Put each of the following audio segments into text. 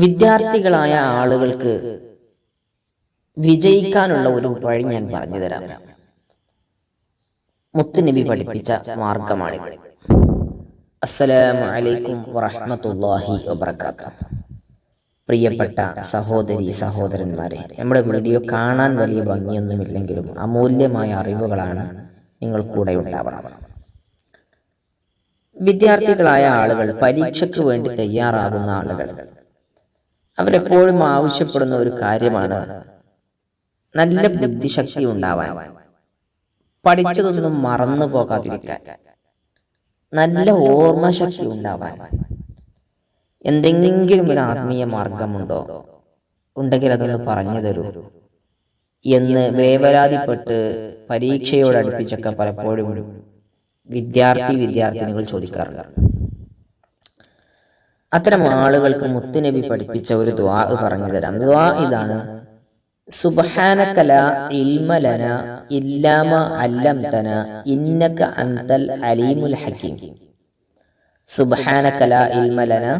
വിദ്യാർത്ഥികളായ ആളുകൾക്ക് വിജയിക്കാനുള്ള ഒരു വഴി ഞാൻ പറഞ്ഞു തരാം മുത്തുനബി പഠിപ്പിച്ച മാർഗമാണിത്. അസ്സലാമു വറഹമത്തല്ലാഹി വബറകാതുഹു. പ്രിയപ്പെട്ട സഹോദരി സഹോദരന്മാരെ നമ്മുടെ വീഡിയോ കാണാൻ വലിയ ഭംഗിയൊന്നുമില്ലെങ്കിലും അമൂല്യമായ അറിവുകളാണ് നിങ്ങൾ കൂടെ ഉണ്ടാവണം. വിദ്യാർത്ഥികളായ ആളുകൾ പരീക്ഷയ്ക്ക് വേണ്ടി തയ്യാറാകുന്ന ആളുകൾ. അവരെപ്പോഴും ആവശ്യപ്പെടുന്ന ഒരു കാര്യമാണ് നല്ല ബുദ്ധിശക്തി ഉണ്ടാവാൻ. പഠിച്ചതൊന്നും മറന്നു പോകാതിരിക്കാൻ. നല്ല ഓർമ്മശക്തി ഉണ്ടാവാൻ. എന്തെങ്കിലും ഒരു ആത്മീയ മാർഗമുണ്ടോ? ഉണ്ടെങ്കിൽ അതൊന്ന് പറഞ്ഞു തരൂ. എന്ന് വേവരാതിപ്പെട്ട് പരീക്ഷയോട് അടുപ്പിച്ചൊക്കെ പലപ്പോഴും വിദ്യാർത്ഥി വിദ്യാർത്ഥിനികൾ ചോദിക്കാറുണ്ട്. അത്തരം ആളുകൾക്ക് മുത്തുനബി പഠിപ്പിച്ച ഒരു ദ്വാ പറഞ്ഞു തരാം ദ്വാ ഇതാണ്. സുബ്ഹാനക ഇൽമലന ഇൽമ ലനാ ഇല്ലാ മാ അല്ലംതന ഇന്നക അന്തൽ അലീമുൽ ഹകീം സുബ്ഹാനക ഇൽമലന ഇൽമ ലനാ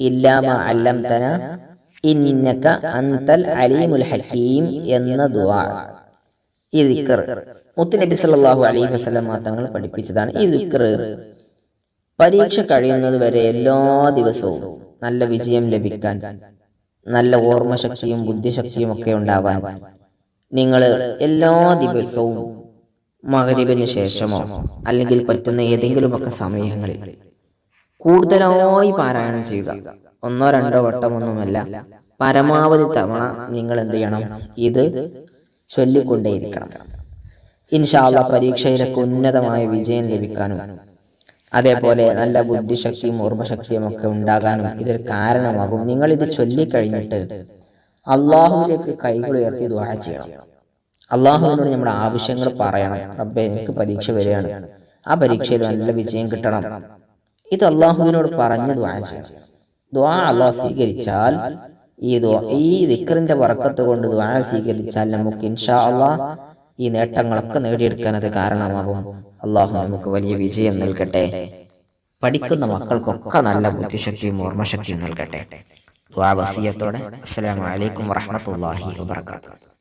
ഇല്ലാ മാ അല്ലംതന ഇന്നക അന്തൽ അലീമുൽ ഹകീം എന്ന ദുആ. ഈ ദിക്കർ മുത്തുനബി സല്ലല്ലാഹു അലൈഹി വസല്ലം തങ്ങൾ പഠിപ്പിച്ചതാണ് ഈ ദിക്ർ. പരീക്ഷ കഴിയുന്നത് വരെ എല്ലാ ദിവസവും നല്ല വിജയം ലഭിക്കാൻ നല്ല ഓർമ്മശക്തിയും ബുദ്ധിശക്തിയും ഒക്കെ ഉണ്ടാവാൻ നിങ്ങൾ എല്ലാ ദിവസവും മകരിവിന് ശേഷമോ അല്ലെങ്കിൽ പറ്റുന്ന ഏതെങ്കിലുമൊക്കെ സമയങ്ങളിൽ കൂടുതലായി പാരായണം ചെയ്യുക. ഒന്നോ രണ്ടോ വട്ടമൊന്നുമല്ല പരമാവധി തവണ നിങ്ങൾ എന്ത് ചെയ്യണം? ഇത് ചൊല്ലിക്കൊണ്ടേയിരിക്കണം. ഇൻഷാല്ല പരീക്ഷയിലൊക്കെ ഉന്നതമായ വിജയം ലഭിക്കാനും അതേപോലെ നല്ല ബുദ്ധിശക്തിയും ഓർമ്മശക്തിയും ഒക്കെ ഉണ്ടാകാനും ഇതൊരു കാരണമാകും. നിങ്ങൾ ഇത് ചൊല്ലിക്കഴിഞ്ഞിട്ട് അള്ളാഹുവിലേക്ക് കൈകൾ ഉയർത്തി ചെയ്യണം. അള്ളാഹുവിനോട് നമ്മുടെ ആവശ്യങ്ങൾ പറയണം. റബ്ബെ എനിക്ക് പരീക്ഷ വരികയാണ്. ആ പരീക്ഷയിൽ നല്ല വിജയം കിട്ടണം. ഇത് അള്ളാഹുവിനോട് പറഞ്ഞ് ദ്വാ ചെയ്യണം. ദ്വാ അള്ളാഹ് സ്വീകരിച്ചാൽ ഈ ദ്വാ ഈ ദിക്കറിന്റെ വറക്കത്ത് കൊണ്ട് ദ്വാ സ്വീകരിച്ചാൽ നമുക്ക് ഇൻഷാ അള്ളാഹ് ഈ നേട്ടങ്ങളൊക്കെ നേടിയെടുക്കാൻ അത് കാരണമാകും. അള്ളാഹു നമുക്ക് വലിയ വിജയം നൽകട്ടെ. പഠിക്കുന്ന മക്കൾക്കൊക്കെ നല്ല ബുദ്ധിശക്തിയും ഓർമ്മശക്തിയും നൽകട്ടെ. ദ്വാവസീയത്തോടെ വസിയത്തോടെ. അസ്സലാമു അലൈക്കും വറഹ്മത്തുള്ളാഹി വബറകാതുഹു.